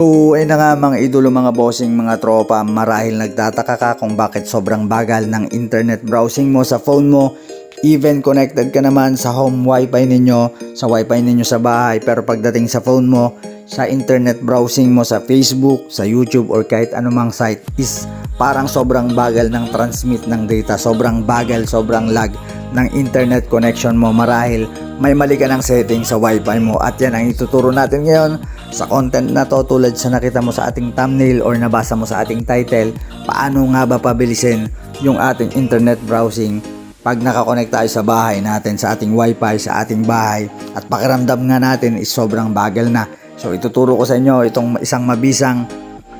So, ay na nga mga idolo mga bossing mga tropa, marahil nagtataka ka kung bakit sobrang bagal ng internet browsing mo sa phone mo. Even connected ka naman sa home wifi ninyo, sa wifi ninyo sa bahay, pero pagdating sa phone mo, sa internet browsing mo sa Facebook, sa YouTube, or kahit anumang site is parang sobrang bagal ng transmit ng data, sobrang bagal, sobrang lag ng internet connection mo. Marahil may mali ka ng setting sa wifi mo. At yan ang ituturo natin ngayon sa content na to tulad sa nakita mo sa ating thumbnail or nabasa mo sa ating title paano nga ba pabilisin yung ating internet browsing pag nakakonect tayo sa bahay natin sa ating wifi sa ating bahay? At pakiramdam nga natin is sobrang bagal na. So ituturo ko sa inyo itong isang mabisang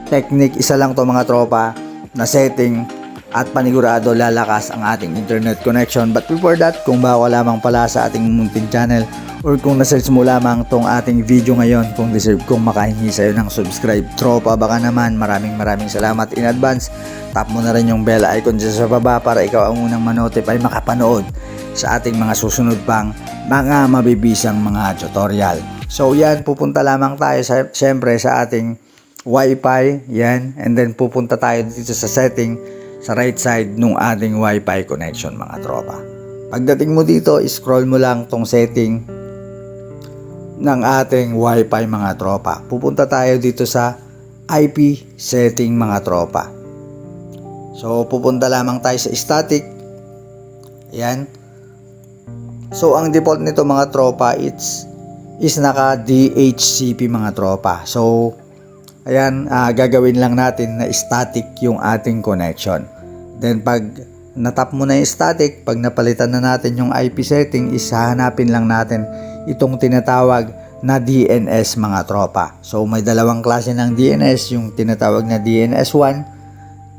technique. Isa lang to mga tropa na setting at panigurado lalakas ang ating internet connection. But before that, kung bago lamang pala sa ating munting channel or kung nasearch mo lamang tong ating video ngayon, kung deserve kong makahingi sa'yo ng subscribe, tropa baka naman, maraming maraming salamat in advance. Tap mo na rin yung bell icon dyan sa baba para ikaw ang unang manotify makapanood sa ating mga susunod pang mga mabibisang mga tutorial. So yan, pupunta lamang tayo sa, syempre sa ating Wi-Fi, yan, and then pupunta tayo dito sa setting sa right side nung ating Wi-Fi connection mga tropa. Pagdating mo dito, scroll mo lang tong setting ng ating Wi-Fi mga tropa. Pupunta tayo dito sa IP setting mga tropa. So, pupunta lamang tayo sa static. Yan. So, ang default nito mga tropa, it's is naka DHCP mga tropa. So, ayan, ah, gagawin lang natin na static yung ating connection. Then, pag natap mo na yung static, pag napalitan na natin yung IP setting, is lang natin itong tinatawag na DNS mga tropa. So, may dalawang klase ng DNS, yung tinatawag na DNS 1.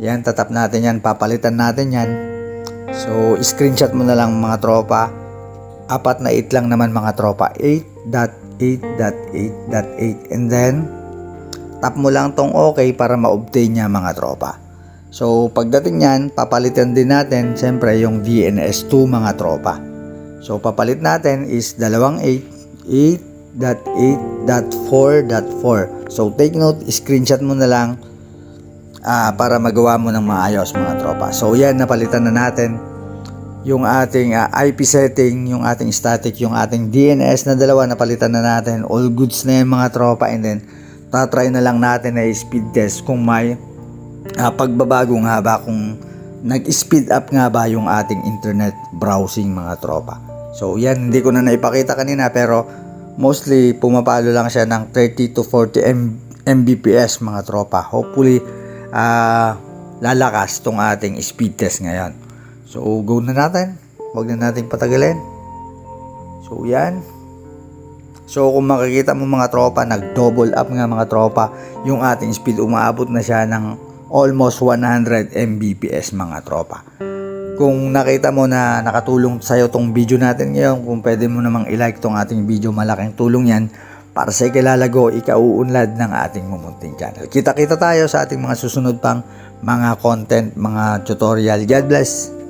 Yan, tatap natin yan, papalitan natin yan. So, screenshot mo na lang mga tropa. Apat na 8 lang naman mga tropa. 8.8.8.8 and then tap mo lang tong okay para ma-obtain niya mga tropa. So, pagdating niyan, papalitan din natin siyempre yung DNS2 mga tropa. So, papalit natin is dalawang 8, 8.8.4.4. So, take note, screenshot mo na lang ah, para magawa mo ng maayos mga tropa. So, yan, napalitan na natin yung ating ah, IP setting, yung ating static, yung ating DNS na dalawa napalitan na natin. All goods na yan mga tropa and then tatry na lang natin na speed test kung may ah, pagbabago nga ba kung nag-speed up nga ba yung ating internet browsing mga tropa. So yan, hindi ko na naipakita kanina pero mostly pumapalo lang siya ng 30 to 40 M- Mbps mga tropa. Hopefully ah, lalakas tong ating speed test ngayon. So go na natin. Huwag na nating patagalin. So yan. So kung makikita mo mga tropa, nag-double up nga mga tropa yung ating speed. Umaabot na siya ng almost 100 Mbps mga tropa. Kung nakita mo na nakatulong sa'yo tong video natin ngayon, kung pwede mo namang i-like tong ating video, malaking tulong yan para sa ikalalago, ikauunlad ng ating mumunting channel. Kita-kita tayo sa ating mga susunod pang mga content, mga tutorial. God bless!